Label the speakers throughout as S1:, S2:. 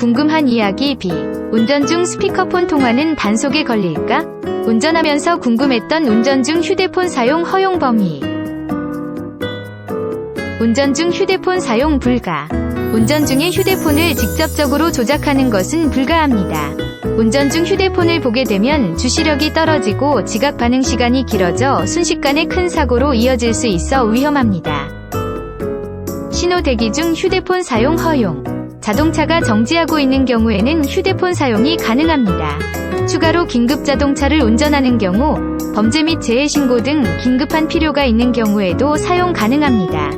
S1: 궁금한 이야기 B. 운전 중 스피커폰 통화는 단속에 걸릴까? 운전하면서 궁금했던 운전 중 휴대폰 사용 허용 범위. 운전 중 휴대폰 사용 불가. 운전 중에 휴대폰을 직접적으로 조작하는 것은 불가합니다. 운전 중 휴대폰을 보게 되면 주시력이 떨어지고 지각 반응 시간이 길어져 순식간에 큰 사고로 이어질 수 있어 위험합니다. 신호 대기 중 휴대폰 사용 허용. 자동차가 정지하고 있는 경우에는 휴대폰 사용이 가능합니다. 추가로 긴급 자동차를 운전하는 경우 범죄 및 재해 신고 등 긴급한 필요가 있는 경우에도 사용 가능합니다.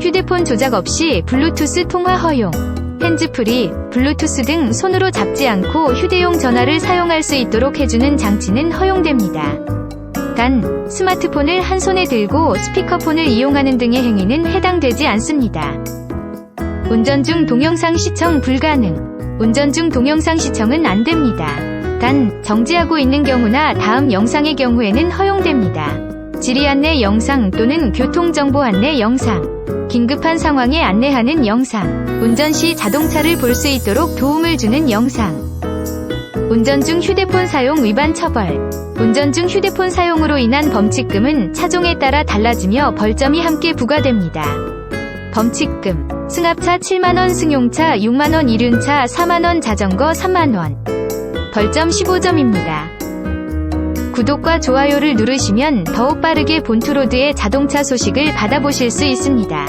S1: 휴대폰 조작 없이 블루투스 통화 허용. 핸즈프리, 블루투스 등 손으로 잡지 않고 휴대용 전화를 사용할 수 있도록 해주는 장치는 허용됩니다. 단, 스마트폰을 한 손에 들고 스피커폰을 이용하는 등의 행위는 해당되지 않습니다. 운전 중 동영상 시청 불가능. 운전 중 동영상 시청은 안 됩니다. 단, 정지하고 있는 경우나 다음 영상의 경우에는 허용됩니다. 지리 안내 영상 또는 교통정보 안내 영상. 긴급한 상황에 안내하는 영상. 운전 시 자동차를 볼 수 있도록 도움을 주는 영상. 운전 중 휴대폰 사용 위반 처벌. 운전 중 휴대폰 사용으로 인한 범칙금은 차종에 따라 달라지며 벌점이 함께 부과됩니다. 범칙금. 승합차 7만원, 승용차 6만원, 이륜차 4만원, 자전거 3만원. 벌점 15점입니다. 구독과 좋아요를 누르시면 더욱 빠르게 본투로드의 자동차 소식을 받아보실 수 있습니다.